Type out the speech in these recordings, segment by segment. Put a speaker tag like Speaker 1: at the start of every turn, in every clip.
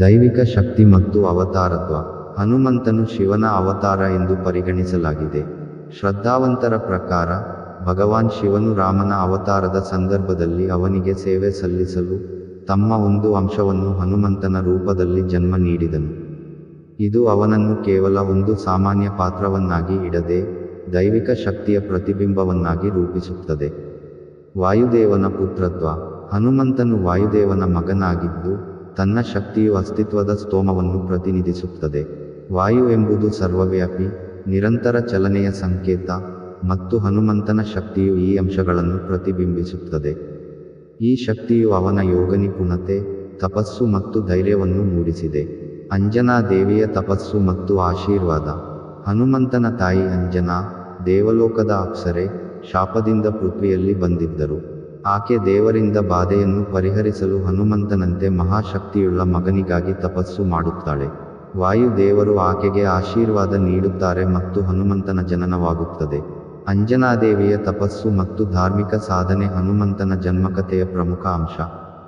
Speaker 1: ದೈವಿಕ ಶಕ್ತಿ ಮತ್ತು ಅವತಾರತ್ವ. ಹನುಮಂತನು ಶಿವನ ಅವತಾರ ಎಂದು ಪರಿಗಣಿಸಲಾಗಿದೆ. ಶ್ರದ್ಧಾವಂತರ ಪ್ರಕಾರ, ಭಗವಾನ್ ಶಿವನು ರಾಮನ ಅವತಾರದ ಸಂದರ್ಭದಲ್ಲಿ ಅವನಿಗೆ ಸೇವೆ ಸಲ್ಲಿಸಲು ತಮ್ಮ ಒಂದು ಅಂಶವನ್ನು ಹನುಮಂತನ ರೂಪದಲ್ಲಿ ಜನ್ಮ ನೀಡಿದನು. ಇದು ಅವನನ್ನು ಕೇವಲ ಒಂದು ಸಾಮಾನ್ಯ ಪಾತ್ರವನ್ನಾಗಿ ಇಡದೆ, ದೈವಿಕ ಶಕ್ತಿಯ ಪ್ರತಿಬಿಂಬವನ್ನಾಗಿ ರೂಪಿಸುತ್ತದೆ. ವಾಯುದೇವನ ಪುತ್ರತ್ವ. ಹನುಮಂತನು ವಾಯುದೇವನ ಮಗನಾಗಿದ್ದು ತನ್ನ ಶಕ್ತಿಯು ಅಸ್ತಿತ್ವದ ಸ್ತೋಮವನ್ನು ಪ್ರತಿನಿಧಿಸುತ್ತದೆ. ವಾಯು ಎಂಬುದು ಸರ್ವವ್ಯಾಪಿ, ನಿರಂತರ ಚಲನೆಯ ಸಂಕೇತ ಮತ್ತು ಹನುಮಂತನ ಶಕ್ತಿಯು ಈ ಅಂಶಗಳನ್ನು ಪ್ರತಿಬಿಂಬಿಸುತ್ತದೆ. ಈ ಶಕ್ತಿಯು ಅವನ ಯೋಗ ನಿಪುಣತೆ ತಪಸ್ಸು ಮತ್ತು ಧೈರ್ಯವನ್ನು ಮೂಡಿಸಿದೆ. ಅಂಜನಾ ದೇವಿಯ ತಪಸ್ಸು ಮತ್ತು ಆಶೀರ್ವಾದ. ಹನುಮಂತನ ತಾಯಿ ಅಂಜನಾ ದೇವಲೋಕದ ಅಪ್ಸರೆ ಶಾಪದಿಂದ ಪೃಥ್ವಿಯಲ್ಲಿ ಬಂದಿದ್ದರು. ಆಕೆ ದೇವರಿಂದ ಬಾಧೆಯನ್ನು ಪರಿಹರಿಸಲು ಹನುಮಂತನಂತೆ ಮಹಾಶಕ್ತಿಯುಳ್ಳ ಮಗನಿಗಾಗಿ ತಪಸ್ಸು ಮಾಡುತ್ತಾಳೆ. ವಾಯುದೇವರು ಆಕೆಗೆ ಆಶೀರ್ವಾದ ನೀಡುತ್ತಾರೆ ಮತ್ತು ಹನುಮಂತನ ಜನನವಾಗುತ್ತದೆ. ಅಂಜನಾದೇವಿಯ ತಪಸ್ಸು ಮತ್ತು ಧಾರ್ಮಿಕ ಸಾಧನೆ ಹನುಮಂತನ ಜನ್ಮಕಥೆಯ ಪ್ರಮುಖ ಅಂಶ.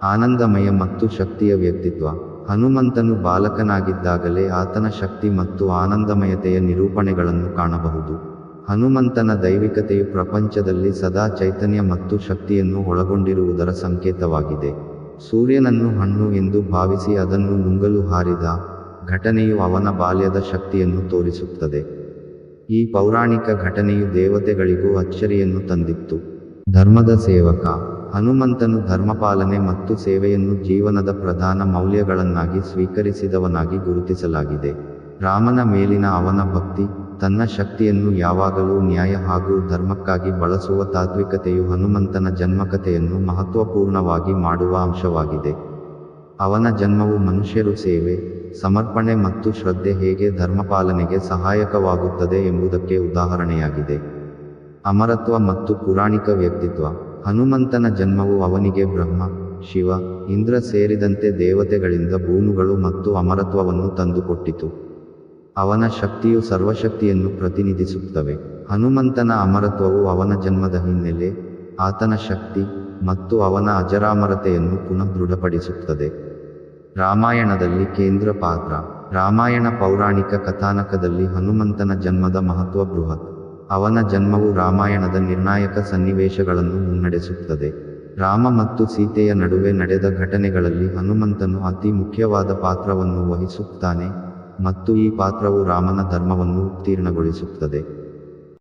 Speaker 1: ಆನಂದಮಯ ಮತ್ತು ಶಕ್ತಿಯ ವ್ಯಕ್ತಿತ್ವ. ಹನುಮಂತನು ಬಾಲಕನಾಗಿದ್ದಾಗಲೇ ಆತನ ಶಕ್ತಿ ಮತ್ತು ಆನಂದಮಯತೆಯ ನಿರೂಪಣೆಗಳನ್ನು ಕಾಣಬಹುದು. ಹನುಮಂತನ ದೈವಿಕತೆಯು ಪ್ರಪಂಚದಲ್ಲಿ ಸದಾ ಚೈತನ್ಯ ಮತ್ತು ಶಕ್ತಿಯನ್ನು ಒಳಗೊಂಡಿರುವುದರ ಸಂಕೇತವಾಗಿದೆ. ಸೂರ್ಯನನ್ನು ಹಣ್ಣು ಎಂದು ಭಾವಿಸಿ ಅದನ್ನು ನುಂಗಲು ಹಾರಿದ ಘಟನೆಯು ಅವನ ಬಾಲ್ಯದ ಶಕ್ತಿಯನ್ನು ತೋರಿಸುತ್ತದೆ. ಈ ಪೌರಾಣಿಕ ಘಟನೆಯು ದೇವತೆಗಳಿಗೂ ಅಚ್ಚರಿಯನ್ನು ತಂದಿತ್ತು. ಧರ್ಮದ ಸೇವಕ, ಹನುಮಂತನು ಧರ್ಮಪಾಲನೆ ಮತ್ತು ಸೇವೆಯನ್ನು ಜೀವನದ ಪ್ರಧಾನ ಮೌಲ್ಯಗಳನ್ನಾಗಿ ಸ್ವೀಕರಿಸಿದವನಾಗಿ ಗುರುತಿಸಲಾಗಿದೆ. ರಾಮನ ಮೇಲಿನ ಅವನ ಭಕ್ತಿ ತನ್ನ ಶಕ್ತಿಯನ್ನು ಯಾವಾಗಲೂ ನ್ಯಾಯ ಹಾಗೂ ಧರ್ಮಕ್ಕಾಗಿ ಬಳಸುವ ತಾತ್ವಿಕತೆಯು ಹನುಮಂತನ ಜನ್ಮಕಥೆಯನ್ನು ಮಹತ್ವಪೂರ್ಣವಾಗಿ ಮಾಡುವ ಅಂಶವಾಗಿದೆ. ಅವನ ಜನ್ಮವು ಮನುಷ್ಯರು ಸೇವೆ, ಸಮರ್ಪಣೆ ಮತ್ತು ಶ್ರದ್ಧೆ ಹೇಗೆ ಧರ್ಮಪಾಲನೆಗೆ ಸಹಾಯಕವಾಗುತ್ತದೆ ಎಂಬುದಕ್ಕೆ ಉದಾಹರಣೆಯಾಗಿದೆ. ಅಮರತ್ವ ಮತ್ತು ಪುರಾಣಿಕ ವ್ಯಕ್ತಿತ್ವ. ಹನುಮಂತನ ಜನ್ಮವು ಅವನಿಗೆ ಬ್ರಹ್ಮ, ಶಿವ, ಇಂದ್ರ ಸೇರಿದಂತೆ ದೇವತೆಗಳಿಂದ ಬೂನುಗಳು ಮತ್ತು ಅಮರತ್ವವನ್ನು ತಂದುಕೊಟ್ಟಿತು. ಅವನ ಶಕ್ತಿಯು ಸರ್ವಶಕ್ತಿಯನ್ನು ಪ್ರತಿನಿಧಿಸುತ್ತವೆ. ಹನುಮಂತನ ಅಮರತ್ವವು ಅವನ ಜನ್ಮದ ಹಿನ್ನೆಲೆ, ಆತನ ಶಕ್ತಿ ಮತ್ತು ಅವನ ಅಜರಾಮರತೆಯನ್ನು ಪುನಃ ದೃಢಪಡಿಸುತ್ತದೆ. ರಾಮಾಯಣದಲ್ಲಿ ಕೇಂದ್ರ ಪಾತ್ರ, ರಾಮಾಯಣ ಪೌರಾಣಿಕ ಕಥಾನಕದಲ್ಲಿ ಹನುಮಂತನ ಜನ್ಮದ ಮಹತ್ವ ಬೃಹತ್. ಅವನ ಜನ್ಮವು ರಾಮಾಯಣದ ನಿರ್ಣಾಯಕ ಸನ್ನಿವೇಶಗಳನ್ನು ಮುನ್ನಡೆಸುತ್ತದೆ. ರಾಮ ಮತ್ತು ಸೀತೆಯ ನಡುವೆ ನಡೆದ ಘಟನೆಗಳಲ್ಲಿ ಹನುಮಂತನು ಅತಿ ಮುಖ್ಯವಾದ ಪಾತ್ರವನ್ನು ವಹಿಸುತ್ತಾನೆ. ಮತ್ತು ಈ ಪಾತ್ರವು ರಾಮನ ಧರ್ಮವನ್ನು ಉತ್ತೀರ್ಣಗೊಳಿಸುತ್ತದೆ.